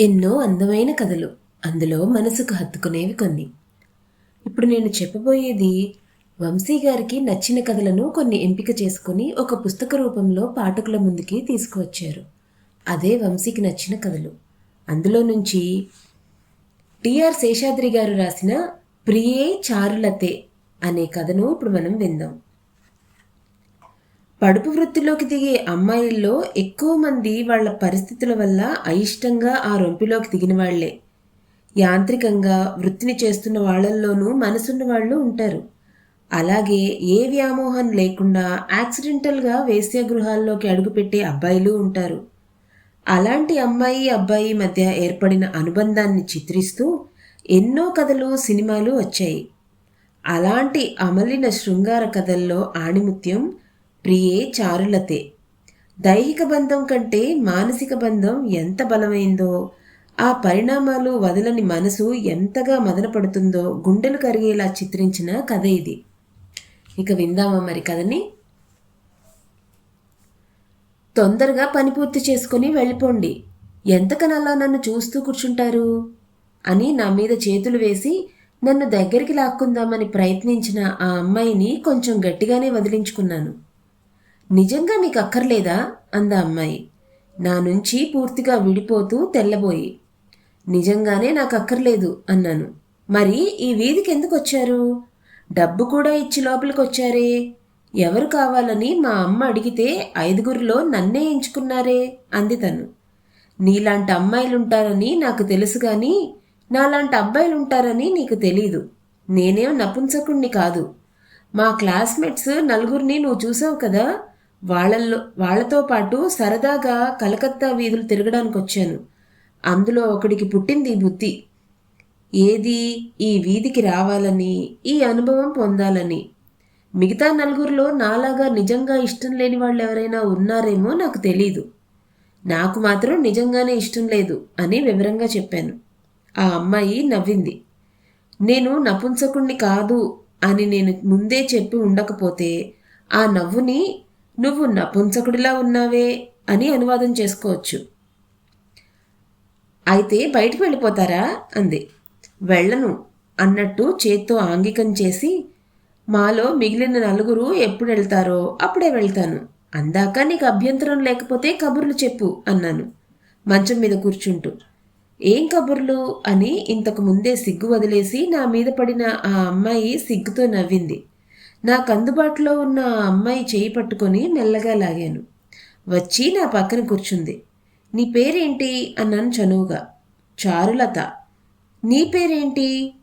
ఎన్నో అందమైన కథలు అందులో మనసుకు హత్తుకునేవి కొన్ని. ఇప్పుడు నేను చెప్పబోయేది వంశీ గారికి నచ్చిన కథలను కొన్ని ఎంపిక చేసుకుని ఒక పుస్తక రూపంలో పాఠకుల ముందుకి తీసుకువచ్చారు. అదే వంశీకి నచ్చిన కథలు. అందులో నుంచి టిఆర్ శేషాద్రి గారు రాసిన ప్రియే చారులతే అనే కథను ఇప్పుడు మనం విందాం. పడుపు వృత్తిలోకి దిగే అమ్మాయిల్లో ఎక్కువ మంది వాళ్ళ పరిస్థితుల వల్ల అయిష్టంగా ఆ రొంపిలోకి దిగిన వాళ్ళే యాంత్రికంగా వృత్తిని చేస్తున్న వాళ్ళల్లోనూ మనసున్న వాళ్ళు ఉంటారు. అలాగే ఏ వ్యామోహం లేకుండా యాక్సిడెంటల్గా వేశ్య గృహాల్లోకి అడుగుపెట్టే అబ్బాయిలు ఉంటారు. అలాంటి అమ్మాయి అబ్బాయి మధ్య ఏర్పడిన అనుబంధాన్ని చిత్రిస్తూ ఎన్నో కథలు సినిమాలు వచ్చాయి. అలాంటి అమలిన శృంగార కథల్లో ఆణిముత్యం ప్రియే చారులతే దైహిక బంధం కంటే మానసిక బంధం ఎంత బలమైందో ఆ పరిణామాలు వదలని మనసు ఎంతగా మదనపడుతుందో గుండెలు కరిగేలా చిత్రించిన కథ ఇది. ఇక విందామా మరి కథని? తొందరగా పని పూర్తి చేసుకుని వెళ్ళిపోండి. ఎంతకనలా నన్ను చూస్తూ కూర్చుంటారు? అని నా మీద చేతులు వేసి నన్ను దగ్గరికి లాక్కుందామని ప్రయత్నించిన ఆ అమ్మాయిని కొంచెం గట్టిగానే వదిలించుకున్నాను. నిజంగా మీకు అక్కర్లేదా అంద అమ్మాయి. నా నుంచి పూర్తిగా విడిపోతూ తెల్లబోయి. నిజంగానే నాకు అక్కర్లేదు అన్నాను. మరి ఈ వీధికి ఎందుకు వచ్చారు డబ్బు కూడా ఇచ్చి లోపలికి వచ్చారే ఎవరు కావాలని మా అమ్మ అడిగితే ఐదుగురిలో నన్నే ఎంచుకున్నారే? అంది తను. నీలాంటి అమ్మాయిలుంటారని నాకు తెలుసు కానీ నాలాంటి అబ్బాయిలుంటారని నీకు తెలీదు. నేనేం నపుంసకుణ్ణి కాదు. మా క్లాస్మేట్స్ నలుగురిని నువ్వు చూసావు కదా? వాళ్ళల్లో వాళ్ళతో పాటు సరదాగా కలకత్తా వీధులు తిరగడానికి వచ్చాను. అందులో ఒకడికి పుట్టింది ఈ బుద్ధి. ఏది ఈ వీధికి రావాలని ఈ అనుభవం పొందాలని. మిగతా నలుగురిలో నాలాగా నిజంగా ఇష్టం లేని వాళ్ళు ఎవరైనా ఉన్నారేమో నాకు తెలీదు. నాకు మాత్రం నిజంగానే ఇష్టం లేదు అని వివరంగా చెప్పాను. ఆ అమ్మాయి నవ్వింది. నేను నపుంసకుణ్ణి కాదు అని నేను ముందే చెప్పి ఉండకపోతే ఆ నవ్వుని నువ్వు నపుంసకుడిలా ఉన్నావే అని అనువాదం చేసుకోవచ్చు. అయితే బయటికి వెళ్ళిపోతారా? అంది. వెళ్ళను అన్నట్టు చేత్తో ఆంగికం చేసి మాలో మిగిలిన నలుగురు ఎప్పుడు వెళ్తారో అప్పుడే వెళ్తాను. అందాక నీకు అభ్యంతరం లేకపోతే కబుర్లు చెప్పు అన్నాను మంచం మీద కూర్చుంటూ. ఏం కబుర్లు? అని ఇంతకు ముందే సిగ్గు వదిలేసి నా మీద పడిన ఆ అమ్మాయి సిగ్గుతో నవ్వింది. నాకు అందుబాటులో ఉన్న అమ్మాయి చేయి పట్టుకొని మెల్లగా లాగాను. వచ్చి నా పక్కన కూర్చుంది. నీ పేరేంటి? అన్నాను చనువుగా. చారులత. నీ పేరేంటి?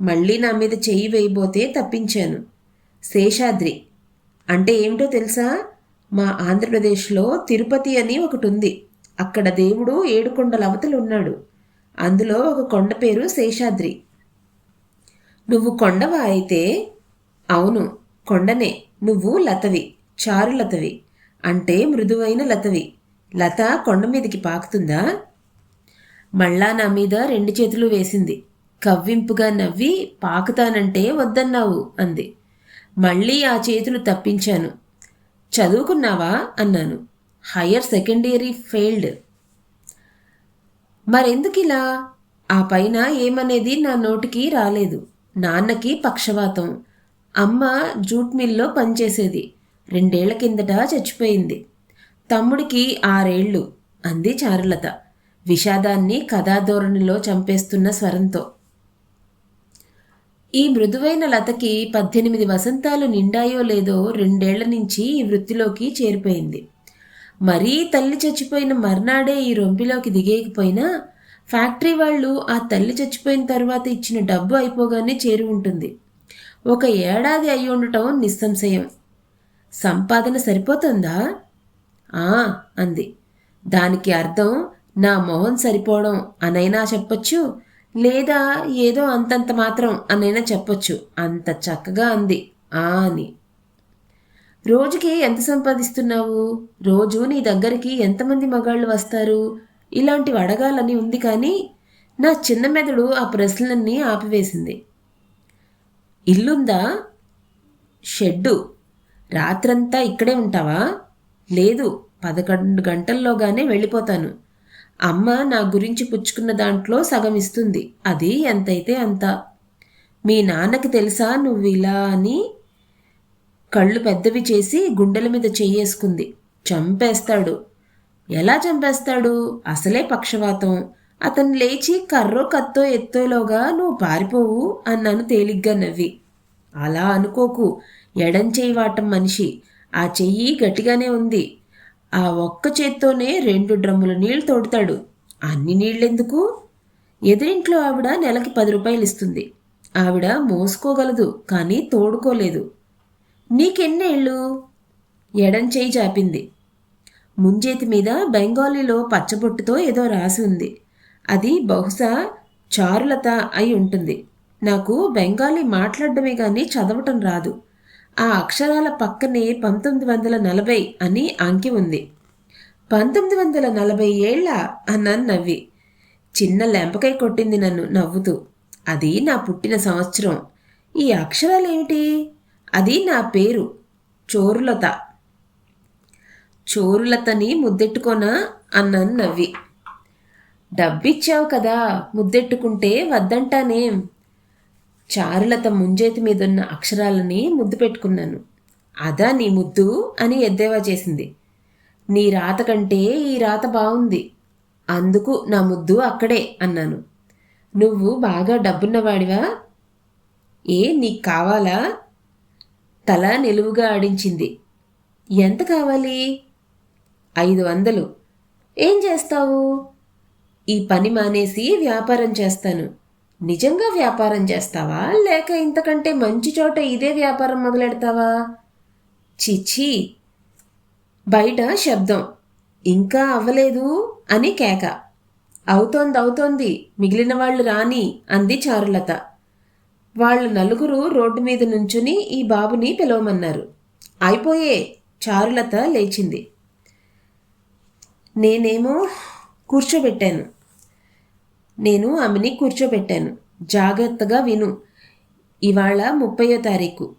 మళ్ళీ నా మీద చెయ్యి వేయబోతే తప్పించాను. శేషాద్రి. అంటే ఏమిటో తెలుసా? మా ఆంధ్రప్రదేశ్లో తిరుపతి అని ఒకటి ఉంది అక్కడ దేవుడు ఏడుకొండల అవతలు ఉన్నాడు. అందులో ఒక కొండ పేరు శేషాద్రి. నువ్వు కొండవా అయితే? అవును కొండనే నువ్వు లతవి చారులతవి అంటే మృదువైన లతవి. లత కొండ మీదకి పాకుతుందా? మళ్ళా నా మీద రెండు చేతులు వేసింది. కవ్వింపుగా నవ్వి పాకుతానంటే వద్దన్నావు అంది. మళ్ళీ ఆ చేతులు తప్పించాను. చదువుకున్నావా? అన్నాను. Higher secondary failed. మరెందుకిలా ఆ పైన ఏమనేది నా నోటికి రాలేదు. నాన్నకి పక్షవాతం. అమ్మ జూట్ మిల్లో పనిచేసేది. రెండేళ్ళ కిందట చచ్చిపోయింది. తమ్ముడికి ఆరేళ్ళు అంది చారులత. విషాదాన్ని కథాధోరణిలో చంపేస్తున్న స్వరంతో. ఈ మృదువైన లతకి పద్దెనిమిది వసంతాలు నిండాయో లేదో రెండేళ్ళ నుంచి ఈ వృత్తిలోకి చేరిపోయింది. మరీ తల్లి చచ్చిపోయిన మర్నాడే ఈ రొంపిలోకి దిగేయకపోయినా ఫ్యాక్టరీ వాళ్ళు ఆ తల్లి చచ్చిపోయిన తర్వాత ఇచ్చిన డబ్బు అయిపోగానే చేరి ఉంటుంది. ఒక ఏడాది అయి ఉండటం నిస్సంశయం. సంపాదన సరిపోతుందా? ఆ అంది. దానికి అర్థం నా మొహం సరిపోవడం అనైనా చెప్పొచ్చు లేదా ఏదో అంతంత మాత్రం అనైనా చెప్పొచ్చు. అంత చక్కగా అంది. ఆ అని. రోజుకి ఎంత సంపాదిస్తున్నావు? రోజు నీ దగ్గరికి ఎంతమంది మగాళ్ళు వస్తారు? ఇలాంటివి అడగాలని ఉంది కానీ నా చిన్న మెదడు ఆ ప్రశ్నలన్నీ ఆపివేసింది. ఇల్లుందా? షెడ్డు. రాత్రంతా ఇక్కడే ఉంటావా? లేదు పదకొండు గంటల్లోగానే వెళ్ళిపోతాను. అమ్మ నా గురించి పుచ్చుకున్న దాంట్లో సగం ఇస్తుంది. అది ఎంతైతే అంత. మీ నాన్నకి తెలుసా నువ్వు ఇలా అని కళ్ళు పెద్దవి చేసి గుండెల మీద చెయ్యేసుకుంది చంపేస్తాడు. ఎలా చంపేస్తాడు? అసలే పక్షవాతం. అతను లేచి కర్రో కత్తో ఎత్తోలోగా నువ్వు పారిపోవు అన్నాను తేలిగ్గా నవ్వి. అలా అనుకోకు. ఎడం చెయ్యి వాటం మనిషి. ఆ చెయ్యి గట్టిగానే ఉంది. ఆ ఒక్క చేత్తోనే రెండు డ్రమ్ముల నీళ్ళు తోడుతాడు. అన్ని నీళ్ళెందుకు? ఎదురింట్లో ఆవిడ నెలకి పది రూపాయలు ఇస్తుంది. ఆవిడ మోసుకోగలదు కానీ తోడుకోలేదు. నీకెన్నేళ్ళు ఎడం చేయి చాపింది ముంజేతి మీద బెంగాలీలో పచ్చబొట్టుతో ఏదో రాసి ఉంది. అది బహుశా చారులత అయి ఉంటుంది. నాకు బెంగాలీ మాట్లాడడమే కానీ చదవటం రాదు. ఆ అక్షరాల పక్కనే పంతొమ్మిది వందల నలభై అని అంకి ఉంది. పంతొమ్మిది వందల నలభై ఏళ్ళ అన్నాను నవ్వి. చిన్న లెంపకై కొట్టింది నన్ను నవ్వుతూ. అది నా పుట్టిన సంవత్సరం. ఈ అక్షరాలేమిటి? అది నా పేరు. చోరులత. చోరులతని ముద్దెట్టుకోనా? అన్నాను నవ్వి. డబ్బిచ్చావు కదా ముద్దెట్టుకుంటే వద్దంటానేం. చారులత ముంజేతి మీదున్న అక్షరాలని ముద్దు పెట్టుకున్నాను. అదా నీ ముద్దు అని ఎద్దేవా చేసింది. నీ రాత కంటే ఈ రాత బాగుంది అందుకు నా ముద్దు అక్కడే అన్నాను. నువ్వు బాగా డబ్బున్నవాడివా? ఏ నీకు కావాలా? తల నిలువుగా ఆడించింది. ఎంత కావాలి? ఐదు వందలు. ఏం చేస్తావు? ఈ పని మానేసి వ్యాపారం చేస్తాను. నిజంగా వ్యాపారం చేస్తావా? లేక ఇంతకంటే మంచి చోట ఇదే వ్యాపారం మొదలెడతావా? చిచ్చి బయట శబ్దం. ఇంకా అవ్వలేదు అని కేక. అవుతోంది అవుతోంది. మిగిలిన వాళ్ళు రాని అంది చారులత. వాళ్ళు నలుగురు రోడ్డు మీద నుంచుని ఈ బాబుని పిలవమన్నారు. అయిపోయే చారులత లేచింది. నేనేమో కూర్చోబెట్టాను. నేను ఆమెని కూర్చోబెట్టాను. జాగ్రత్తగా విను. ఇవాళ ముప్పయో తారీఖు.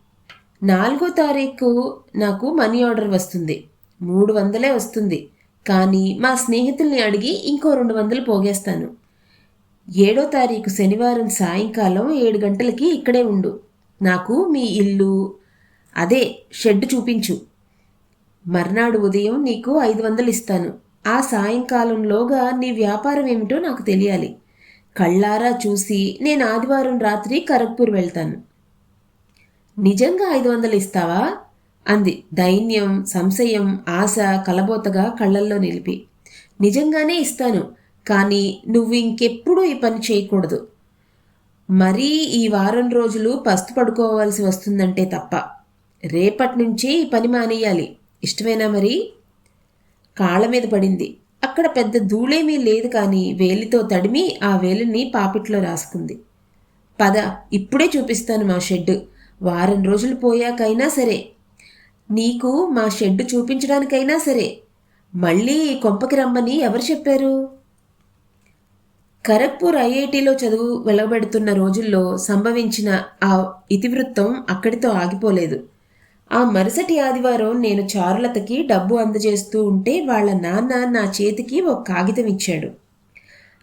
నాలుగో తారీఖు నాకు మనీ ఆర్డర్ వస్తుంది. మూడు వందలే వస్తుంది. కానీ మా స్నేహితుల్ని అడిగి ఇంకో రెండు వందలు పోగేస్తాను. ఏడో తారీఖు శనివారం సాయంకాలం ఏడు గంటలకి ఇక్కడే ఉండు. నాకు మీ ఇల్లు అదే షెడ్ చూపించు. మర్నాడు ఉదయం నీకు ఐదు వందలు ఇస్తాను. ఆ సాయంకాలంలోగా నీ వ్యాపారం ఏమిటో నాకు తెలియాలి. కళ్ళారా చూసి నేను ఆదివారం రాత్రి ఖరగ్పూర్ వెళ్తాను. నిజంగా ఐదు వందలు ఇస్తావా? అంది. దైన్యం సంశయం ఆశ కలబోతగా కళ్ళల్లో నిలిపి. నిజంగానే ఇస్తాను కానీ నువ్వు ఇంకెప్పుడూ ఈ పని చేయకూడదు. మరీ ఈ వారం రోజులు పస్తు పడుకోవాల్సి వస్తుందంటే తప్ప. రేపటి నుంచే ఈ పని మానేయాలి. ఇష్టమేనా మరి? కాళ్ళ మీద పడింది. అక్కడ పెద్ద ధూళేమీ లేదు కానీ వేలితో తడిమి ఆ వేలిని పాపిట్లో రాసుకుంది. పద ఇప్పుడే చూపిస్తాను మా షెడ్ వారం రోజులు పోయాకైనా సరే. నీకు మా షెడ్ చూపించడానికైనా సరే. మళ్ళీ కొంపకి రమ్మని ఎవరు చెప్పారు? ఖరగ్పూర్ ఐఐటిలో చదువు వెలవబెడుతున్న రోజుల్లో సంభవించిన ఆ ఇతివృత్తం అక్కడితో ఆగిపోలేదు. ఆ మరుసటి ఆదివారం నేను చారులతకి డబ్బు అందజేస్తూ ఉంటే వాళ్ళ నాన్న నా చేతికి ఒక కాగితం ఇచ్చాడు.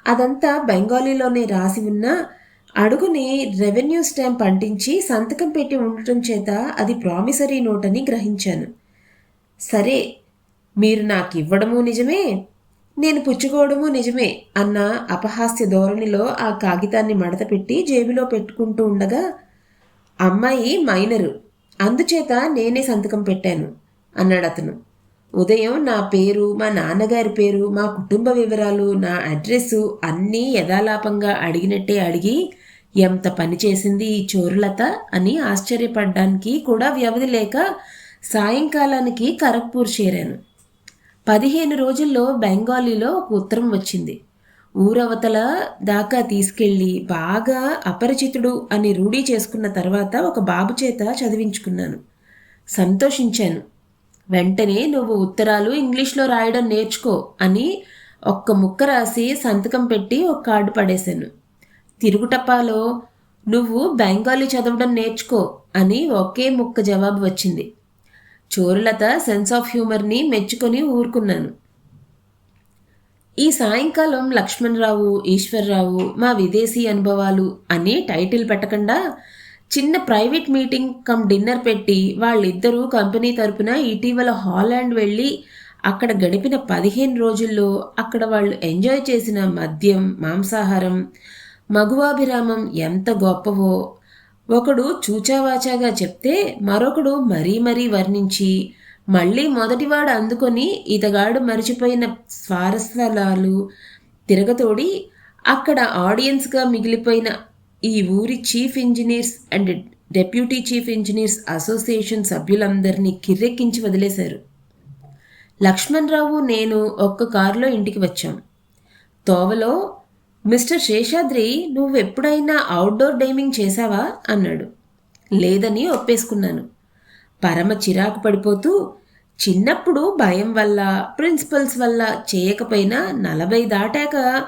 అదంతా బెంగాలీలోనే రాసి ఉన్న అడుగుని రెవెన్యూ స్టాంప్ అంటించి సంతకం పెట్టి ఉండటం చేత అది ప్రామిసరీ నోట్ అని గ్రహించాను. సరే మీరు నాకు ఇవ్వడము నిజమే? నేను పుచ్చుకోవడము నిజమే అన్న అపహాస్య ధోరణిలో ఆ కాగితాన్ని మడతపెట్టి జేబులో పెట్టుకుంటూ ఉండగా అమ్మాయి మైనరు. అందుచేత నేనే సంతకం పెట్టాను అన్నాడు అతను. ఉదయం నా పేరు మా నాన్నగారి పేరు మా కుటుంబ వివరాలు నా అడ్రస్సు అన్నీ యథాలాపంగా అడిగినట్టే అడిగి ఎంత పని చేసింది ఈ చోరులత అని ఆశ్చర్యపడ్డానికి కూడా వ్యవధి లేక సాయంకాలానికి ఖరగ్పూర్ చేరాను. పదిహేను రోజుల్లో బెంగాలీలో ఒక ఉత్తరం వచ్చింది. ఊరవతల దాకా తీసుకెళ్ళి బాగా అపరిచితుడు అని రూఢీ చేసుకున్న తర్వాత ఒక బాబు చేత చదివించుకున్నాను. సంతోషించాను. వెంటనే నువ్వు ఉత్తరాలు ఇంగ్లీష్లో రాయడం నేర్చుకో అని ఒక్క ముక్క రాసి సంతకం పెట్టి ఒక కార్డు పడేశాను. తిరుగుటప్పాలో నువ్వు బెంగాలీ చదవడం నేర్చుకో అని ఒకే ముక్క జవాబు వచ్చింది. చోరులత సెన్స్ ఆఫ్ హ్యూమర్ని మెచ్చుకొని ఊరుకున్నాను. ఈ సాయంకాలం లక్ష్మణరావు ఈశ్వర్రావు మా విదేశీ అనుభవాలు అని టైటిల్ పెట్టకుండా చిన్న ప్రైవేట్ మీటింగ్ కమ్ డిన్నర్ పెట్టి వాళ్ళిద్దరూ కంపెనీ తరపున ఇటీవల హాలాండ్ వెళ్ళి అక్కడ గడిపిన పదిహేను రోజుల్లో అక్కడ వాళ్ళు ఎంజాయ్ చేసిన మద్యం మాంసాహారం మగువాభిరామం ఎంత గొప్పవో. ఒకడు చూచావాచాగా చెప్తే మరొకడు మరీ మరీ వర్ణించి మళ్ళీ మొదటివాడు అందుకొని ఇతగాడు మరిచిపోయిన స్వారస్యాలు తిరగతోడి అక్కడ ఆడియన్స్గా మిగిలిపోయిన ఈ ఊరి chief engineers and deputy chief engineers association సభ్యులందరినీ కిర్రెక్కించి వదిలేశారు. లక్ష్మణరావు నేను ఒక్క కారులో ఇంటికి వచ్చాం. తోవలో మిస్టర్ శేషాద్రి నువ్వు ఎప్పుడైనా అవుట్డోర్ డైమింగ్ చేశావా? అన్నాడు. లేదని ఒప్పేసుకున్నాను. పరమ చిరాకు పడిపోతూ చిన్నప్పుడు భయం వల్ల ప్రిన్సిపల్స్ వల్ల చేయకపోయినా నలభై దాటాక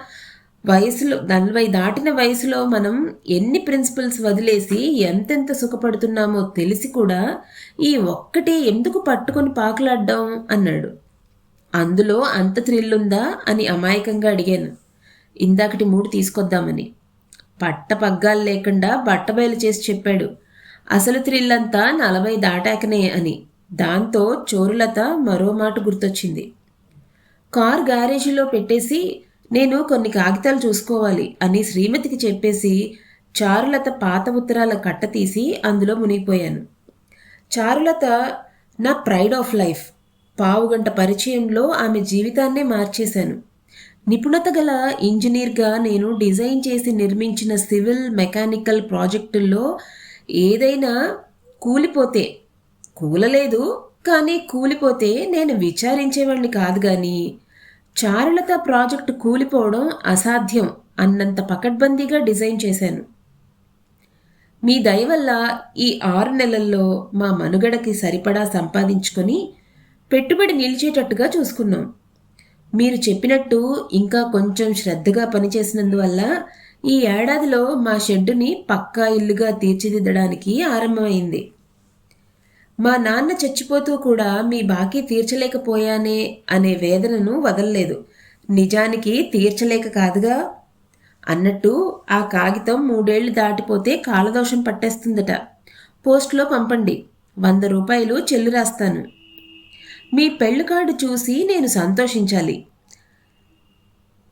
వయసులో నలభై దాటిన వయసులో మనం ఎన్ని ప్రిన్సిపల్స్ వదిలేసి ఎంతెంత సుఖపడుతున్నామో తెలిసి కూడా ఈ ఒక్కటే ఎందుకు పట్టుకొని పాకులాడ్డాం అన్నాడు. అందులో అంత థ్రిల్లుందా అని అమాయకంగా అడిగాను. ఇందాకటి మూడు తీసుకొద్దామని. పట్ట పగ్గాలు లేకుండా బట్టబయలు చేసి చెప్పాడు. అసలు థ్రిల్లంతా నలభై దాటాకనే అని. దాంతో చోరులత మరో మాట గుర్తొచ్చింది. కార్ గ్యారేజీలో పెట్టేసి నేను కొన్ని కాగితాలు చూసుకోవాలి అని శ్రీమతికి చెప్పేసి చారులత పాత ఉత్తరాల కట్ట తీసి అందులో మునిగిపోయాను. చారులత నా ప్రైడ్ ఆఫ్ లైఫ్. పావుగంట పరిచయంలో ఆమె జీవితాన్నే మార్చేశాను. నిపుణత గల ఇంజనీర్గా నేను డిజైన్ చేసి నిర్మించిన సివిల్ మెకానికల్ ప్రాజెక్టుల్లో ఏదైనా కూలిపోతే కూలలేదు కానీ కూలిపోతే నేను విచారించేవాణ్ణి కాదు కానీ చారులత ప్రాజెక్టు కూలిపోవడం అసాధ్యం అన్నంత పకడ్బందీగా డిజైన్ చేశాను. మీ దయ వల్ల ఈ ఆరు నెలల్లో మా మనుగడకి సరిపడా సంపాదించుకొని పెట్టుబడి నిలిచేటట్టుగా చూసుకున్నాం. మీరు చెప్పినట్టు ఇంకా కొంచెం శ్రద్ధగా పనిచేసినందువల్ల ఈ ఏడాదిలో మా షెడ్డుని పక్కా ఇల్లుగా తీర్చిదిద్దడానికి ఆరంభమైంది. మా నాన్న చచ్చిపోతూ కూడా మీ బాకీ తీర్చలేకపోయానే అనే వేదనను వదలలేదు. నిజానికి తీర్చలేక కాదుగా? అన్నట్టు ఆ కాగితం మూడేళ్ళు దాటిపోతే కాలదోషం పట్టేస్తుందట. పోస్ట్లో పంపండి. వంద రూపాయలు చెల్లు రాస్తాను. మీ పెళ్ళు కార్డు చూసి నేను సంతోషించాలి.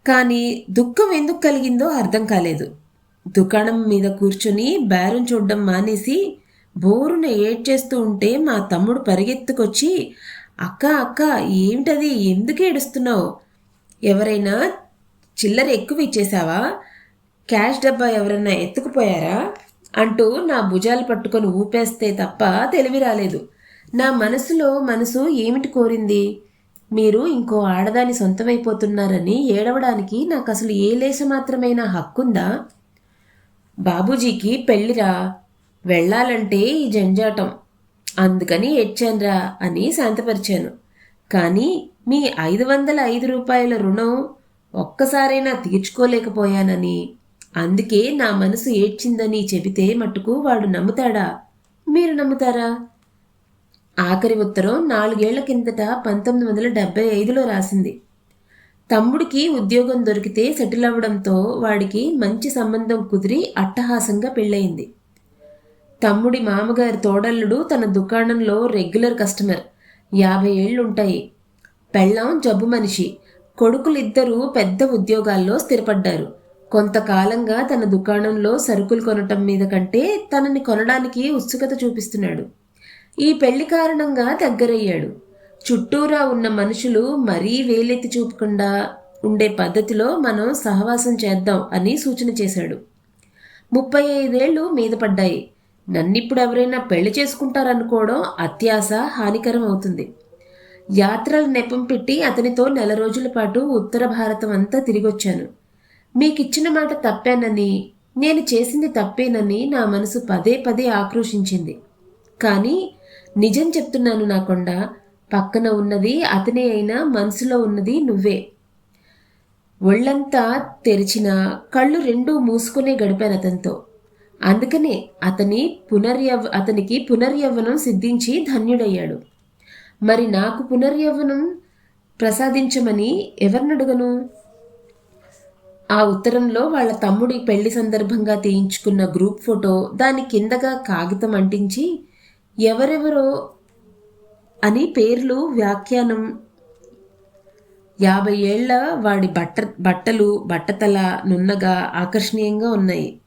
కానీ దుఃఖం ఎందుకు కలిగిందో అర్థం కాలేదు. దుకాణం మీద కూర్చుని బేరం చూడడం మానేసి బోరున ఏడ్చేస్తూ ఉంటే మా తమ్ముడు పరిగెత్తుకొచ్చి అక్క అక్క ఏమిటది? ఎందుకు ఏడుస్తున్నావు? ఎవరైనా చిల్లర ఎక్కువ ఇచ్చేసావా క్యాష్ డబ్బా ఎవరైనా ఎత్తుకుపోయారా? అంటూ నా భుజాలు పట్టుకొని ఊపేస్తే తప్ప తెలివి రాలేదు. నా మనసులో మనసు ఏమిటి కోరింది? మీరు ఇంకో ఆడదాని సొంతమైపోతున్నారని ఏడవడానికి నాకు అసలు ఏ లేశమాత్రమైన హక్కుందా? బాబూజీకి పెళ్ళిరా వెళ్ళాలంటే ఈ జంజాటం. అందుకని ఏడ్చాన్రా అని శాంతపరిచాను. కానీ మీ ఐదు వందల ఐదు రూపాయల రుణం ఒక్కసారైనా తీర్చుకోలేకపోయానని. అందుకే నా మనసు ఏడ్చిందని చెబితే మట్టుకు వాడు నమ్ముతాడా? మీరు నమ్ముతారా? ఆఖరి ఉత్తరం నాలుగేళ్ళ కిందట పంతొమ్మిది వందల డెబ్బై ఐదులో రాసింది. తమ్ముడికి ఉద్యోగం దొరికితే సెటిల్ అవ్వడంతో వాడికి మంచి సంబంధం కుదిరి అట్టహాసంగా పెళ్ళయింది. తమ్ముడి మామగారి తోడల్లుడు తన దుకాణంలో రెగ్యులర్ కస్టమర్. యాభై ఏళ్ళుంటాయి పెళ్ళం జబ్బు మనిషి. కొడుకులిద్దరూ పెద్ద ఉద్యోగాల్లో స్థిరపడ్డారు. కొంతకాలంగా తన దుకాణంలో సరుకులు కొనటం మీద కంటే తనని కొనడానికి ఉత్సుకత చూపిస్తున్నాడు. ఈ పెళ్ళి కారణంగా దగ్గరయ్యాడు. చుట్టూరా ఉన్న మనుషులు మరీ వేలెత్తి చూపకుండా ఉండే పద్ధతిలో మనం సహవాసం చేద్దాం అని సూచన చేశాడు. ముప్పై ఐదేళ్ళు మీద పడ్డాయి. నన్నిప్పుడు ఎవరైనా పెళ్ళి చేసుకుంటారనుకోవడం అత్యాస హానికరం అవుతుంది. యాత్రలు నెపం పెట్టి అతనితో నెల రోజుల పాటు ఉత్తర భారతం అంతా తిరిగొచ్చాను. మీకిచ్చిన మాట తప్పానని నేను చేసింది తప్పేనని నా మనసు పదే పదే ఆక్రోషించింది కానీ నిజం చెప్తున్నాను నా కొండ పక్కన ఉన్నది అతనే అయినా మనసులో ఉన్నది నువ్వే. ఒళ్ళంతా తెరిచిన కళ్ళు రెండూ మూసుకునే గడిపాను అతనితో. అందుకనే అతని పునర్యవ అతనికి పునర్యవ్వనం సిద్ధించి ధన్యుడయ్యాడు. మరి నాకు పునర్యవ్వనం ప్రసాదించమని ఎవరినడుగను? ఆ ఉత్తరంలో వాళ్ళ తమ్ముడి పెళ్ళి సందర్భంగా తీయించుకున్న గ్రూప్ ఫోటో దాని కిందగా కాగితం అంటించి ఎవరెవరో అని పేర్లు వ్యాఖ్యానం. యాభై ఏళ్ళ వాడి బట్ట బట్టలు బట్టతల నున్నగా ఆకర్షణీయంగా ఉన్నాయి.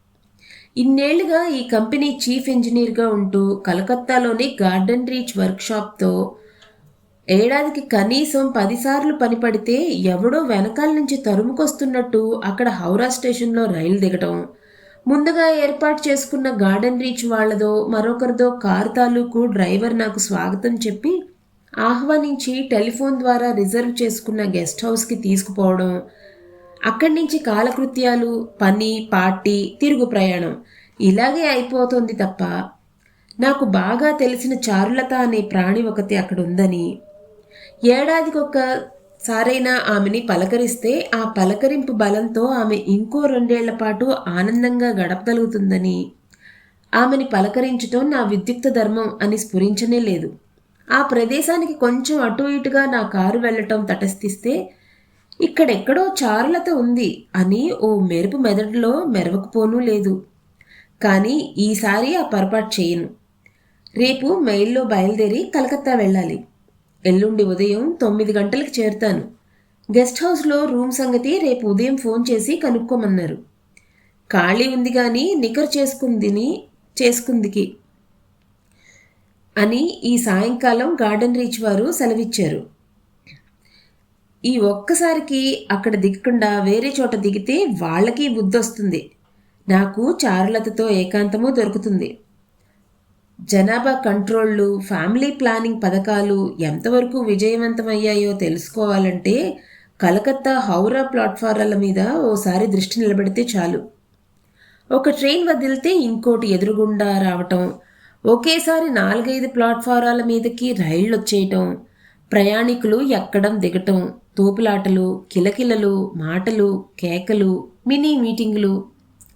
ఇన్నేళ్ళుగా ఈ కంపెనీ చీఫ్ ఇంజనీర్గా ఉంటూ కలకత్తాలోని గార్డెన్ రీచ్ వర్క్షాప్తో ఏడాదికి కనీసం పదిసార్లు పనిపడితే ఎవడో వెనకాల నుంచి తరుముకొస్తున్నట్టు అక్కడ హౌరా స్టేషన్లో రైలు దిగటం ముందుగా ఏర్పాటు చేసుకున్న గార్డెన్ రీచ్ వాళ్ళదో మరొకరిదో కారు తాలూకు డ్రైవర్ నాకు స్వాగతం చెప్పి ఆహ్వానించి టెలిఫోన్ ద్వారా రిజర్వ్ చేసుకున్న గెస్ట్ హౌస్కి తీసుకుపోవడం అక్కడి నుంచి కాలకృత్యాలు పని పార్టీ తిరుగు ప్రయాణం ఇలాగే అయిపోతుంది తప్ప నాకు బాగా తెలిసిన చారులత అనే ప్రాణి ఒకటి అక్కడ ఉందని ఏడాదికొక సారైనా ఆమెని పలకరిస్తే ఆ పలకరింపు బలంతో ఆమె ఇంకో రెండేళ్ళ పాటు ఆనందంగా గడపగలుగుతుందని. ఆమెని పలకరించటం నా విద్యుక్త ధర్మం అని స్ఫురించనే లేదు. ఆ ప్రదేశానికి కొంచెం అటు ఇటుగా నా కారు వెళ్ళటం తటస్థిస్తే ఇక్కడెక్కడో చారులత ఉంది అని ఓ మెరుపు మెదడులో మెరవకపోనూ లేదు. కానీ ఈసారి ఆ పొరపాటు చేయను. రేపు మెయిల్లో బయలుదేరి కలకత్తా వెళ్ళాలి. ఎల్లుండి ఉదయం తొమ్మిది గంటలకు చేరుతాను. గెస్ట్ హౌస్లో రూమ్ సంగతి రేపు ఉదయం ఫోన్ చేసి కనుక్కోమన్నారు. ఖాళీ ఉంది కానీ నికర్ చేసుకుందిని చేసుకుందికి అని ఈ సాయంకాలం గార్డెన్ రీచ్ వారు సెలవిచ్చారు. ఈ ఒక్కసారికి అక్కడ దిగకుండా వేరే చోట దిగితే వాళ్ళకి బుద్ధి వస్తుంది నాకు చారులతతో ఏకాంతము దొరుకుతుంది. జనాభా కంట్రోళ్ళు ఫ్యామిలీ ప్లానింగ్ పథకాలు ఎంతవరకు విజయవంతమయ్యాయో తెలుసుకోవాలంటే కలకత్తా హౌరా ప్లాట్ఫారాల మీద ఓసారి దృష్టి నిలబెడితే చాలు. ఒక ట్రైన్ వదిలితే ఇంకోటి ఎదురుగుండా రావటం ఒకేసారి నాలుగైదు ప్లాట్ఫారాల మీదకి రైళ్ళు వచ్చేయటం ప్రయాణికులు ఎక్కడం దిగటం తోపులాటలు కిలకిలలు మాటలు కేకలు మినీ మీటింగులు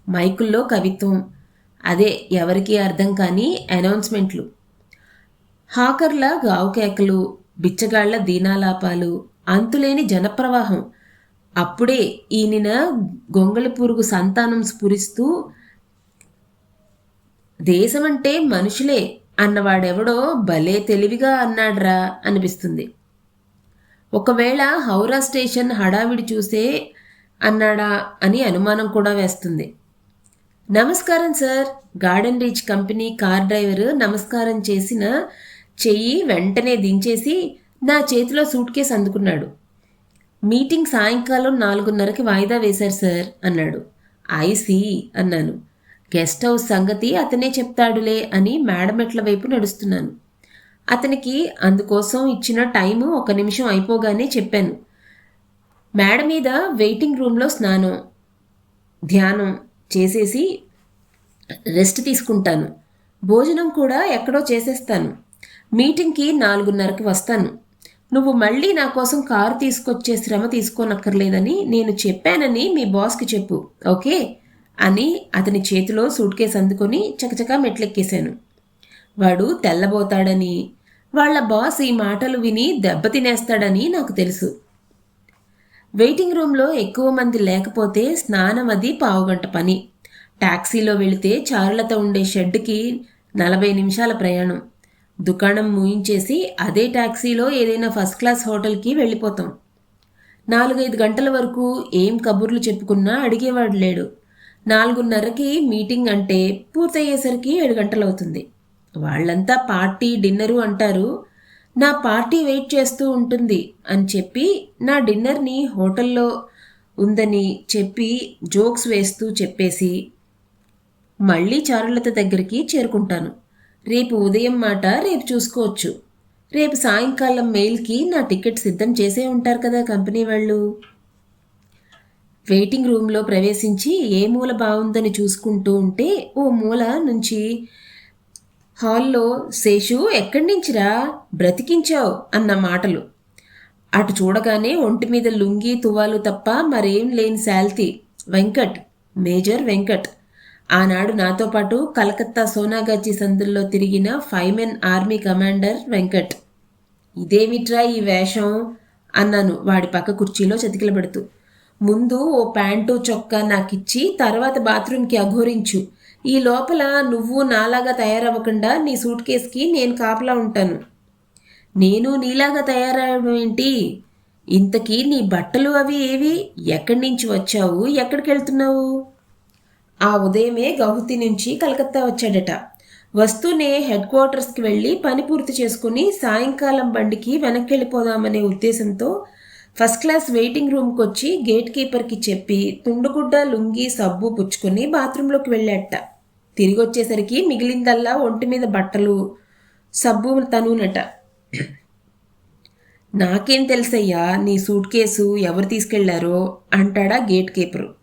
మైకుల్లో కవిత్వం అదే ఎవరికీ అర్థం కాని అనౌన్స్మెంట్లు. హాకర్ల గావుకేకలు బిచ్చగాళ్ళ దీనాలాపాలు అంతులేని జనప్రవాహం. అప్పుడే ఈయన గొంగళి పురుగు సంతానం స్ఫురిస్తూ దేశమంటే మనుషులే అన్నవాడెవడో భలే తెలివిగా అన్నాడ్రా అనిపిస్తుంది. ఒకవేళ హౌరా స్టేషన్ హడావిడి చూసే అన్నాడా అని అనుమానం కూడా వేస్తుంది. నమస్కారం sir. Garden reach company car driver నమస్కారం చేసిన చెయ్యి వెంటనే దించేసి నా చేతిలో సూట్ కేసు అందుకున్నాడు. మీటింగ్ సాయంకాలం నాలుగున్నరకి వాయిదా వేశారు సార్ అన్నాడు. ఐసీ అన్నాను. గెస్ట్ హౌస్ సంగతి అతనే చెప్తాడులే అని మేడమెట్ల వైపు నడుస్తున్నాను. అతనికి అందుకోసం ఇచ్చిన టైము ఒక నిమిషం అయిపోగానే చెప్పాను. మేడ మీద వెయిటింగ్ రూమ్లో స్నానం ధ్యానం చేసేసి రెస్ట్ తీసుకుంటాను. భోజనం కూడా ఎక్కడో చేసేస్తాను. మీటింగ్కి నాలుగున్నరకి వస్తాను. నువ్వు మళ్ళీ నా కోసం కారు తీసుకొచ్చే శ్రమ తీసుకోనక్కర్లేదని నేను చెప్పానని మీ బాస్కి చెప్పు ఓకే? అని అతని చేతిలో సూట్ కేసు అందుకొని చకచకా మెట్లెక్కేశాను. వాడు తెల్లబోతాడని వాళ్ళ బాస్ ఈ మాటలు విని దెబ్బతినేస్తాడని నాకు తెలుసు. వెయిటింగ్ రూమ్లో ఎక్కువ మంది లేకపోతే స్నానం అది పావుగంట పని. టాక్సీలో వెళితే చారులత ఉండే షెడ్కి నలభై నిమిషాల ప్రయాణం. దుకాణం మూయించేసి అదే టాక్సీలో ఏదైనా ఫస్ట్ క్లాస్ హోటల్కి వెళ్ళిపోతాం. నాలుగైదు గంటల వరకు ఏం కబుర్లు చెప్పుకున్నా అడిగేవాడు లేడు. నాలుగున్నరకి మీటింగ్ అంటే పూర్తయ్యేసరికి ఏడు గంటలవుతుంది. వాళ్ళంతా పార్టీ డిన్నరు అంటారు. నా పార్టీ వెయిట్ చేస్తూ ఉంటుంది అని చెప్పి నా డిన్నర్ని హోటల్లో ఉందని చెప్పి జోక్స్ వేస్తూ చెప్పేసి మళ్ళీ చారులత దగ్గరికి చేరుకుంటాను. రేపు ఉదయం మాట రేపు చూసుకోవచ్చు. రేపు సాయంకాలం మెయిల్కి నా టికెట్ సిద్ధం చేసే ఉంటారు కదా కంపెనీ వాళ్ళు. వెయిటింగ్ రూమ్లో ప్రవేశించి ఏ మూల బాగుందని చూసుకుంటూ ఉంటే ఓ మూల నుంచి హాల్లో శేషు ఎక్కడి నుంచిరా బ్రతికించావు అన్న మాటలు. అటు చూడగానే ఒంటి మీద లుంగి తువాలు తప్ప మరేం లేని శాల్తి. వెంకట్ మేజర్ వెంకట్. ఆనాడు నాతో పాటు కలకత్తా సోనాగాచి సందుల్లో తిరిగిన ఫైమెన్ మెన్ ఆర్మీ కమాండర్ వెంకట్. ఇదేమిట్రా ఈ వేషం? అన్నాను వాడి పక్క కుర్చీలో చతికిలబెడుతూ. ముందు ఓ ప్యాంటు చొక్కా నాకిచ్చి తర్వాత బాత్రూమ్కి అఘోరించు. ఈ లోపల నువ్వు నాలాగా తయారవ్వకుండా నీ సూట్ కేసుకి నేను కాపలా ఉంటాను. నేను నీలాగా తయారవడం ఏంటి? ఇంతకీ నీ బట్టలు అవి ఏవి? ఎక్కడి నుంచి వచ్చావు? ఎక్కడికి వెళ్తున్నావు ఆ ఉదయమే గౌహతి నుంచి కలకత్తా వచ్చాడట. వస్తూనే హెడ్ క్వార్టర్స్కి వెళ్ళి పని పూర్తి చేసుకుని సాయంకాలం బండికి వెనక్కి వెళ్ళిపోదామనే ఉద్దేశంతో ఫస్ట్ క్లాస్ వెయిటింగ్ రూమ్కి వచ్చి గేట్ కీపర్కి చెప్పి తుండుగుడ్డ లుంగి సబ్బు పుచ్చుకొని బాత్రూంలోకి వెళ్ళాట తిరిగి వచ్చేసరికి మిగిలిందల్లా ఒంటి మీద బట్టలు సబ్బు తనునట. నాకేం తెలుసయ్యా నీ సూట్ కేసు ఎవరు తీసుకెళ్ళారో అంటాడా గేట్ కీపరు.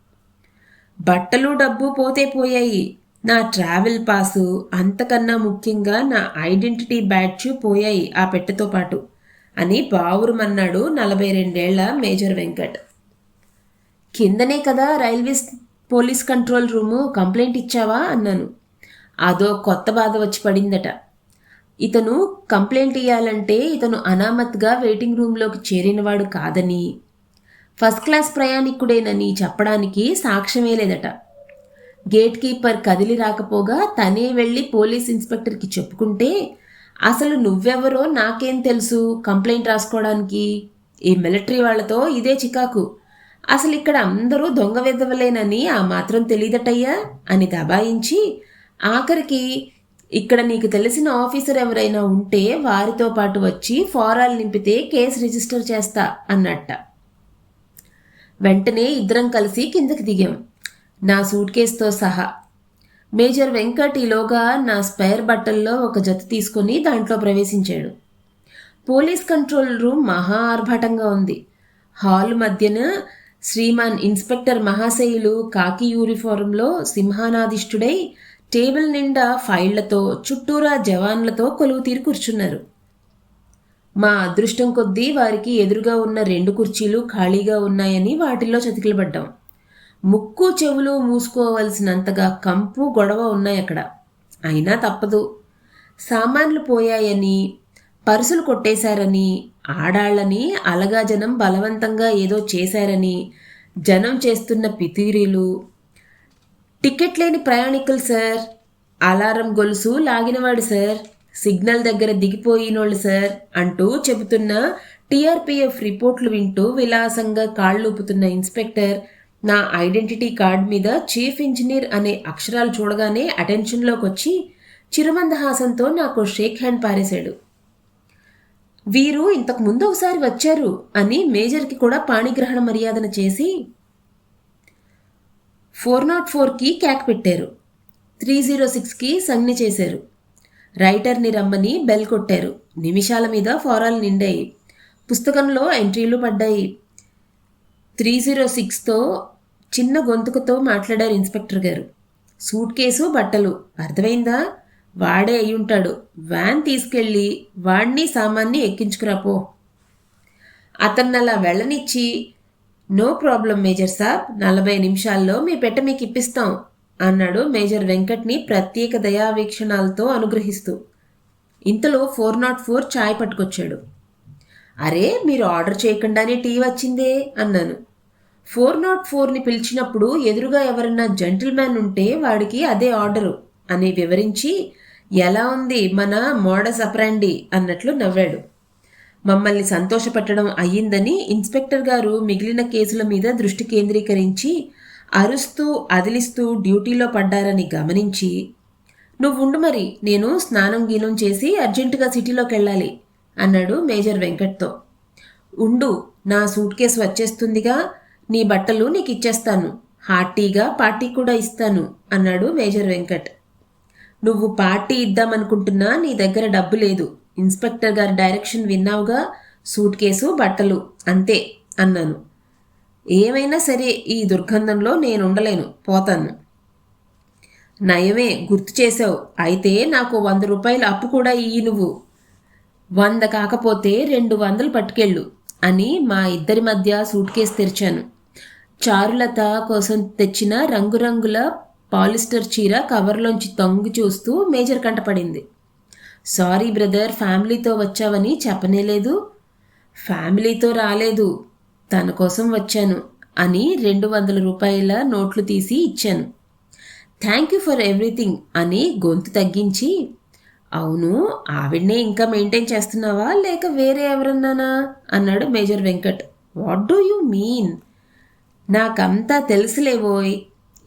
బట్టలు డబ్బు పోతే పోయాయి. నా ట్రావెల్ పాసు అంతకన్నా ముఖ్యంగా నా ఐడెంటిటీ బ్యాడ్జ్ పోయాయి ఆ పెట్టెతో పాటు. అని బావురుమన్నాడు నలభై రెండేళ్ళ మేజర్ వెంకట్. కిందనే కదా railways police control room complaint ఇచ్చావా అన్నాను. అదో కొత్త బాధ వచ్చి పడిందట. ఇతను కంప్లైంట్ ఇవ్వాలంటే ఇతను అనామత్గా వెయిటింగ్ రూమ్లోకి చేరినవాడు కాదని ఫస్ట్ క్లాస్ ప్రయాణికుడేనని చెప్పడానికి సాక్ష్యమే లేదట గేట్ కీపర్ కదిలి రాకపోగా తనే వెళ్ళి పోలీస్ ఇన్స్పెక్టర్కి చెప్పుకుంటే అసలు నువ్వెవరో నాకేం తెలుసు? కంప్లైంట్ రాసుకోవడానికి? ఈ మిలిటరీ వాళ్ళతో ఇదే చికాకు. అసలు ఇక్కడ అందరూ దొంగ విధవలేనని ఆ మాత్రం తెలియదటయ్యా? అని దబాయించి ఆఖరికి ఇక్కడ నీకు తెలిసిన ఆఫీసర్ ఎవరైనా ఉంటే వారితో పాటు వచ్చి ఫారాలు నింపితే కేసు రిజిస్టర్ చేస్తా అన్నట్ట. వెంటనే ఇద్దరం కలిసి కిందకి దిగాం. నా సూట్ కేసుతో సహా మేజర్ వెంకట్ ఈలోగా నా స్పైర్ బట్టల్లో ఒక జత తీసుకుని దాంట్లో ప్రవేశించాడు. పోలీస్ కంట్రోల్ రూమ్ మహా ఆర్భాటంగా ఉంది. హాల్ మధ్యన శ్రీమాన్ ఇన్స్పెక్టర్ మహాశయులు కాకి యూనిఫారంలో సింహానాదిష్టుడై టేబుల్ నిండా ఫైళ్ళతో చుట్టూరా జవాన్లతో కొలువు తీరు కూర్చున్నారు. మా అదృష్టం కొద్దీ వారికి ఎదురుగా ఉన్న రెండు కుర్చీలు ఖాళీగా ఉన్నాయని వాటిల్లో చతికిలబడ్డాం. ముక్కు చెవులు మూసుకోవలసినంతగా కంపు గొడవ ఉన్నాయి అక్కడ. అయినా తప్పదు. సామాన్లు పోయాయని పరుసులు కొట్టేశారని ఆడాళ్ళని అలగా జనం బలవంతంగా ఏదో చేశారని జనం చేస్తున్న పితీరీలు. టికెట్ లేని ప్రయాణికులు సార్. అలారం గొలుసు లాగినవాడు సార్. సిగ్నల్ దగ్గర దిగిపోయినోళ్ళు సార్ అంటూ చెబుతున్న టీఆర్పీఎఫ్ రిపోర్ట్లు వింటూ విలాసంగా కాళ్ళూపుతున్న ఇన్స్పెక్టర్ నా ఐడెంటిటీ కార్డ్ మీద చీఫ్ ఇంజనీర్ అనే అక్షరాలు చూడగానే అటెన్షన్లోకి వచ్చి చిరుమందహాసంతో నాకు షేక్ హ్యాండ్ పారేశాడు. వీరు ఇంతకు ముందు ఒకసారి వచ్చారు అని మేజర్కి కూడా పాణిగ్రహణ మర్యాదన చేసి ఫోర్ నాట్ ఫోర్కి క్యాక్ పెట్టారు. త్రీ జీరో సిక్స్కి సంజ్ఞ చేశారు. రైటర్ని రమ్మని బెల్ కొట్టారు. నిమిషాల మీద ఫారాలు నిండాయి. పుస్తకంలో ఎంట్రీలు పడ్డాయి. త్రీ జీరో సిక్స్తో చిన్న గొంతుకుతో మాట్లాడారు ఇన్స్పెక్టర్ గారు. సూట్ కేసు బట్టలు? అర్థమైందా? వాడే అయ్యుంటాడు. వ్యాన్ తీసుకెళ్ళి వాడిని సామాన్ని ఎక్కించుకురాపో అతన్నలా వెళ్ళనిచ్చి నో ప్రాబ్లం మేజర్ సాబ్ నలభై నిమిషాల్లో మీ పెట్ట మీకు ఇప్పిస్తాం అన్నాడు మేజర్ వెంకట్ని ప్రత్యేక దయావీక్షణాలతో అనుగ్రహిస్తూ. ఇంతలో ఫోర్ నాట్ ఫోర్ ఛాయ్ పట్టుకొచ్చాడు. అరే మీరు ఆర్డర్ చేయకుండానే టీ వచ్చిందే అన్నాను. ఫోర్ నాట్ ఫోర్ని పిలిచినప్పుడు ఎదురుగా ఎవరన్నా జెంటిల్మ్యాన్ ఉంటే వాడికి అదే ఆర్డరు అని వివరించి ఎలా ఉంది మన మోడస్ అప్రాండి? అన్నట్లు నవ్వాడు. మమ్మల్ని సంతోషపెట్టడం అయ్యిందని ఇన్స్పెక్టర్ గారు మిగిలిన కేసుల మీద దృష్టి కేంద్రీకరించి అరుస్తూ అదిలిస్తూ డ్యూటీలో పడ్డారని గమనించి నువ్వుండు మరి నేను స్నానం గీనం చేసి అర్జెంటుగా సిటీలోకి వెళ్ళాలి అన్నాడు మేజర్ వెంకట్తో. ఉండు నా సూట్ కేసు వచ్చేస్తుందిగా నీ బట్టలు నీకు ఇచ్చేస్తాను హార్టీగా పార్టీ కూడా ఇస్తాను అన్నాడు మేజర్ వెంకట్. నువ్వు పార్టీ ఇద్దామనుకుంటున్నా నీ దగ్గర డబ్బు లేదు. ఇన్స్పెక్టర్ గారి డైరెక్షన్ విన్నావుగా? సూట్ కేసు బట్టలు అంతే అన్నాను. ఏమైనా సరే ఈ దుర్గంధంలో నేను ఉండలేను పోతాను. నయమే గుర్తు చేసావు అయితే నాకు వంద రూపాయల అప్పు కూడా ఇయ్యి నువ్వు. వంద కాకపోతే రెండు వందలు పట్టుకెళ్ళు అని మా ఇద్దరి మధ్య సూట్ కేసు తెరిచాను. చారులత కోసం తెచ్చిన రంగురంగుల పాలిస్టర్ చీర కవర్లోంచి తొంగి చూస్తూ మేజర్ కంటపడింది సారీ బ్రదర్ ఫ్యామిలీతో వచ్చావని చెప్పనేలేదు ఫ్యామిలీతో రాలేదు. తన కోసం వచ్చాను అని రెండు వందల రూపాయల నోట్లు తీసి ఇచ్చాను. థ్యాంక్ యూ ఫర్ ఎవ్రీథింగ్ అని గొంతు తగ్గించి అవును ఆవిడ్నే ఇంకా మెయింటైన్ చేస్తున్నావా? లేక వేరే ఎవరన్నానా? అన్నాడు major Venkat. What do you mean? నాకంతా తెలుసులేవోయ్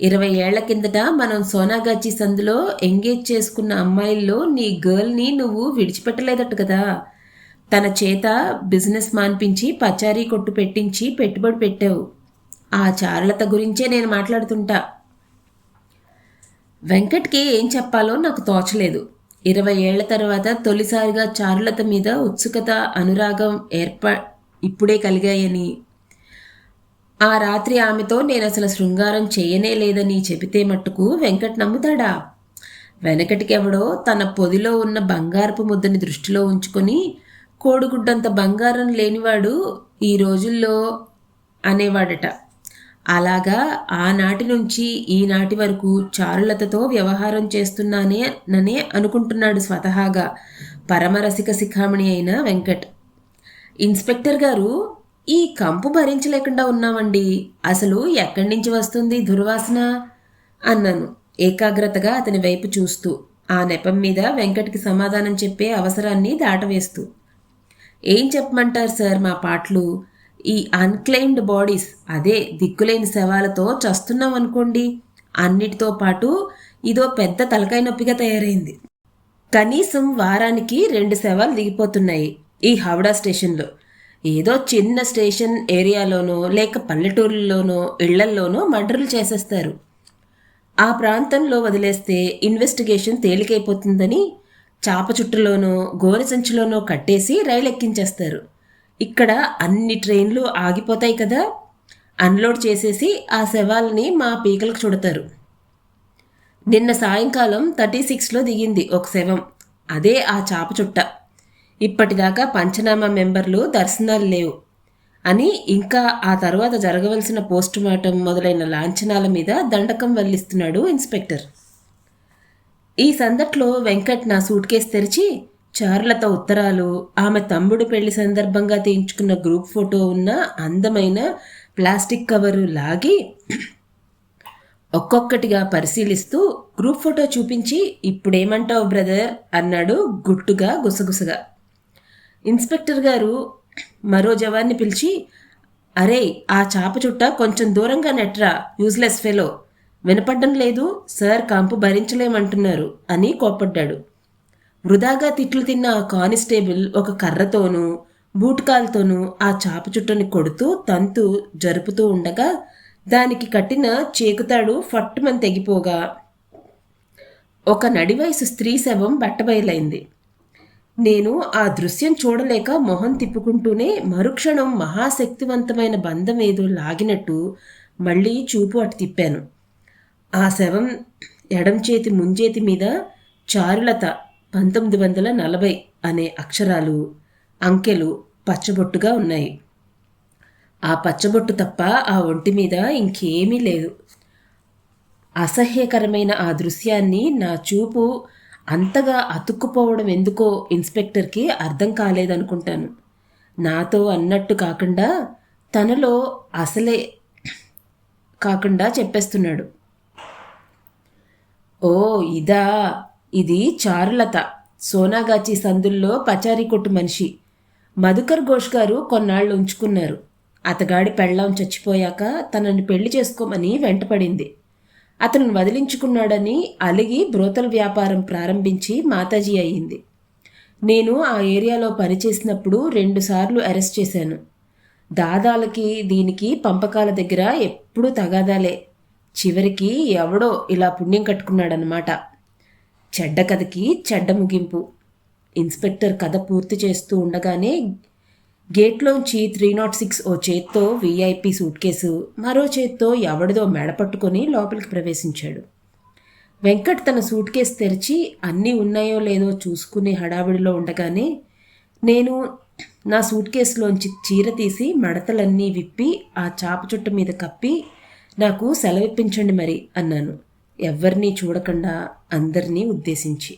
ఇరవై ఏళ్ళ కిందట మనం సోనాగాచి సందులో ఎంగేజ్ చేసుకున్న అమ్మాయిల్లో నీ గర్ల్ని నువ్వు విడిచిపెట్టలేదట కదా. తన చేత బిజినెస్ మాన్పించి పచారీ కొట్టు పెట్టించి పెట్టుబడి పెట్టావు. ఆ చారులత గురించే నేను మాట్లాడుతుంటా. వెంకట్కి ఏం చెప్పాలో నాకు తోచలేదు. ఇరవై ఏళ్ళ తర్వాత తొలిసారిగా చారులత మీద ఉత్సుకత అనురాగం ఏర్ప ఇప్పుడే కలిగాయని ఆ రాత్రి ఆమెతో నేను అసలు శృంగారం చేయనే లేదని చెబితే మట్టుకు వెంకట్ నమ్ముతాడా? వెనకటికెవడో తన పొదిలో ఉన్న బంగారపు ముద్దని దృష్టిలో ఉంచుకొని కోడిగుడ్డంత బంగారం లేనివాడు ఈ రోజుల్లో అనేవాడట. అలాగా ఆనాటి నుంచి ఈనాటి వరకు చారులతతో వ్యవహారం చేస్తున్నానే ననే అనుకుంటున్నాడు స్వతహాగా పరమరసిక శిఖామణి అయిన వెంకట్. ఇన్స్పెక్టర్ గారు ఈ కంపు భరించలేకుండా ఉన్నామండి అసలు ఎక్కడి నుంచి వస్తుంది దుర్వాసన? అన్నాను ఏకాగ్రతగా అతని వైపు చూస్తూ ఆ నెపం మీద వెంకట్కి సమాధానం చెప్పే అవసరాన్ని దాటవేస్తూ. ఏం చెప్పమంటారు సార్ మా పాటలు? ఈ అన్క్లెయిమ్డ్ బాడీస్ అదే దిక్కులేని శవాలతో చస్తున్నాం అనుకోండి. అన్నిటితో పాటు ఇదో పెద్ద తలకాయ నొప్పిగా తయారైంది. కనీసం వారానికి రెండు శవాలు దిగిపోతున్నాయి ఈ హౌడా స్టేషన్లో. ఏదో చిన్న స్టేషన్ ఏరియాలోనో లేక పల్లెటూరుల్లోనో ఇళ్ళల్లోనో మర్డర్లు చేసేస్తారు. ఆ ప్రాంతంలో వదిలేస్తే ఇన్వెస్టిగేషన్ తేలికైపోతుందని చాప చుట్టులోనో గోనె సంచిలోనో కట్టేసి రైలు ఎక్కించేస్తారు ఇక్కడ అన్ని ట్రైన్లు ఆగిపోతాయి కదా? అన్లోడ్ చేసేసి ఆ శవాలని మా పీకలకు చుడతారు. నిన్న సాయంకాలం థర్టీ సిక్స్లో దిగింది ఒక శవం. అదే ఆ చాప చుట్ట. ఇప్పటిదాకా పంచనామా మెంబర్లు దర్శనాలు లేవు అని ఇంకా ఆ తర్వాత జరగవలసిన పోస్టుమార్టం మొదలైన లాంఛనాల మీద దండకం వల్లిస్తున్నాడు ఇన్స్పెక్టర్. ఈ సందట్లో వెంకట్ నా సూట్ కేసు తెరిచి చార్లత ఉత్తరాలు ఆమె తమ్ముడు పెళ్ళి సందర్భంగా తీయించుకున్న గ్రూప్ ఫోటో ఉన్న అందమైన ప్లాస్టిక్ కవరు లాగి ఒక్కొక్కటిగా పరిశీలిస్తూ గ్రూప్ ఫోటో చూపించి ఇప్పుడేమంటావు బ్రదర్? అన్నాడు గుట్టుగా గుసగుసగా. ఇన్స్పెక్టర్ గారు మరో జవాన్ని పిలిచి అరే ఆ చాప చుట్ట కొంచెం దూరంగా నెట్రా యూజ్లెస్ ఫెలో వినపడ్డం లేదు సార్ కాంపు భరించలేమంటున్నారు అని కోప్పడ్డాడు. వృధాగా తిట్లు తిన్న ఆ కానిస్టేబుల్ ఒక కర్రతోనూ బూట్కాలతోనూ ఆ చాప చుట్టని కొడుతూ తంతు జరుపుతూ ఉండగా దానికి కట్టిన చేకుతాడు ఫట్టుమని తెగిపోగా ఒక నడివయసు స్త్రీ శవం బట్టబయలైంది. నేను ఆ దృశ్యం చూడలేక మొహం తిప్పుకుంటూనే మరుక్షణం మహాశక్తివంతమైన బంధం ఏదో లాగినట్టు మళ్ళీ చూపు అటు తిప్పాను. ఆ శవం ఎడం చేతి ముంజేతి మీద చారులత పంతొమ్మిది వందల నలభై అనే అక్షరాలు అంకెలు పచ్చబొట్టుగా ఉన్నాయి. ఆ పచ్చబొట్టు తప్ప ఆ ఒంటి మీద ఇంకేమీ లేదు. అసహ్యకరమైన ఆ దృశ్యాన్ని నా చూపు అంతగా అతుక్కుపోవడం ఎందుకో ఇన్స్పెక్టర్కి అర్థం కాలేదనుకుంటాను. నాతో అన్నట్టు కాకుండా తనలో అసలే కాకుండా చెప్పేస్తున్నాడు. ఓ ఇదా. ఇది చారులత. సోనాగాచి సందుల్లో పచారీ కొట్టు మనిషి. మధుకర్ ఘోష్ గారు కొన్నాళ్ళు ఉంచుకున్నారు. అతగాడి పెళ్ళం చచ్చిపోయాక తనని పెళ్ళి చేసుకోమని వెంటపడింది. అతను వదిలించుకున్నాడని అలిగి బ్రోతల వ్యాపారం ప్రారంభించి మాతాజీ అయ్యింది. నేను ఆ ఏరియాలో పనిచేసినప్పుడు రెండుసార్లు అరెస్ట్ చేశాను. దాదాలకి దీనికి పంపకాల దగ్గర ఎప్పుడూ తగాదాలే. చివరికి ఎవడో ఇలా పుణ్యం కట్టుకున్నాడనమాట చెడ్డ కథకి చెడ్డ ముగింపు. ఇన్స్పెక్టర్ కథ పూర్తి చేస్తూ ఉండగానే గేట్లోంచి త్రీ నాట్ సిక్స్ ఓ చేత్తో వీఐపీ సూట్ కేసు మరో చేత్తో ఎవడిదో మెడ పట్టుకొని లోపలికి ప్రవేశించాడు. వెంకట్ తన సూట్ కేసు తెరిచి అన్నీ ఉన్నాయో లేదో చూసుకునే హడావిడిలో ఉండగానే నేను నా సూట్ కేసులోంచి చీర తీసి మడతలన్నీ విప్పి ఆ చాప చుట్ట మీద కప్పి నాకు సెలవిప్పించండి మరి అన్నాను. ఎవరినీ చూడకుండా అందరినీ ఉద్దేశించి.